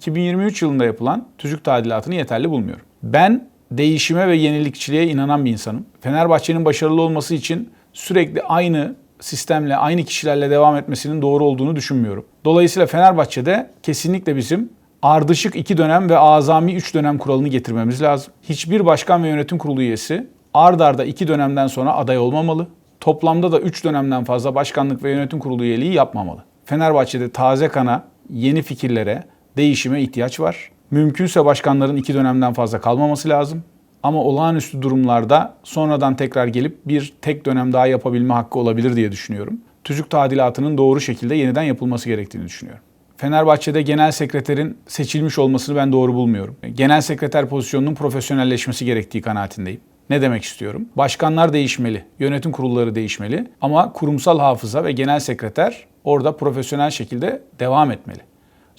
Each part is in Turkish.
2023 yılında yapılan tüzük tadilatını yeterli bulmuyorum. Ben değişime ve yenilikçiliğe inanan bir insanım. Fenerbahçe'nin başarılı olması için sürekli aynı sistemle, aynı kişilerle devam etmesinin doğru olduğunu düşünmüyorum. Dolayısıyla Fenerbahçe'de kesinlikle bizim ardışık iki dönem ve azami üç dönem kuralını getirmemiz lazım. Hiçbir başkan ve yönetim kurulu üyesi ard arda iki dönemden sonra aday olmamalı. Toplamda da üç dönemden fazla başkanlık ve yönetim kurulu üyeliği yapmamalı. Fenerbahçe'de taze kana, yeni fikirlere, değişime ihtiyaç var. Mümkünse başkanların iki dönemden fazla kalmaması lazım. Ama olağanüstü durumlarda sonradan tekrar gelip bir tek dönem daha yapabilme hakkı olabilir diye düşünüyorum. Tüzük tadilatının doğru şekilde yeniden yapılması gerektiğini düşünüyorum. Fenerbahçe'de genel sekreterin seçilmiş olmasını ben doğru bulmuyorum. Genel sekreter pozisyonunun profesyonelleşmesi gerektiği kanaatindeyim. Ne demek istiyorum? Başkanlar değişmeli, yönetim kurulları değişmeli ama kurumsal hafıza ve genel sekreter orada profesyonel şekilde devam etmeli.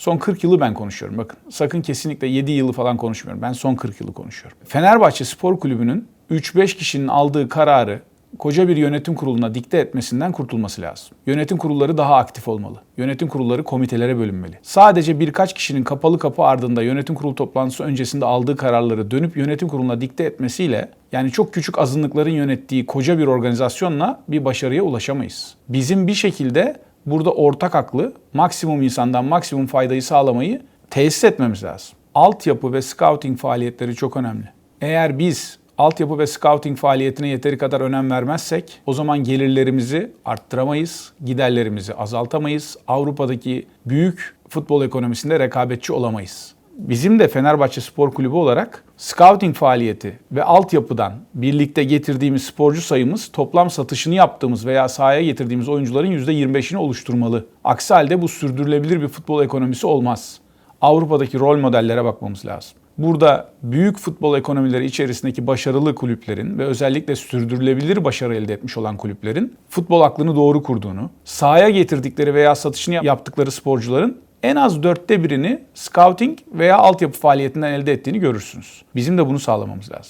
Son 40 yılı ben konuşuyorum. Bakın sakın kesinlikle 7 yılı falan konuşmuyorum. Ben son 40 yılı konuşuyorum. Fenerbahçe Spor Kulübü'nün 3-5 kişinin aldığı kararı koca bir yönetim kuruluna dikte etmesinden kurtulması lazım. Yönetim kurulları daha aktif olmalı. Yönetim kurulları komitelere bölünmeli. Sadece birkaç kişinin kapalı kapı ardında yönetim kurulu toplantısı öncesinde aldığı kararları dönüp yönetim kuruluna dikte etmesiyle yani çok küçük azınlıkların yönettiği koca bir organizasyonla bir başarıya ulaşamayız. Bizim bir şekilde burada ortak aklı maksimum insandan maksimum faydayı sağlamayı tesis etmemiz lazım. Altyapı ve scouting faaliyetleri çok önemli. Eğer biz altyapı ve scouting faaliyetine yeteri kadar önem vermezsek o zaman gelirlerimizi arttıramayız, giderlerimizi azaltamayız. Avrupa'daki büyük futbol ekonomisinde rekabetçi olamayız. Bizim de Fenerbahçe Spor Kulübü olarak scouting faaliyeti ve altyapıdan birlikte getirdiğimiz sporcu sayımız toplam satışını yaptığımız veya sahaya getirdiğimiz oyuncuların %25'ini oluşturmalı. Aksi halde bu sürdürülebilir bir futbol ekonomisi olmaz. Avrupa'daki rol modellere bakmamız lazım. Burada büyük futbol ekonomileri içerisindeki başarılı kulüplerin ve özellikle sürdürülebilir başarı elde etmiş olan kulüplerin futbol aklını doğru kurduğunu, sahaya getirdikleri veya satışını yaptıkları sporcuların en az dörtte birini scouting veya altyapı faaliyetinden elde ettiğini görürsünüz. Bizim de bunu sağlamamız lazım.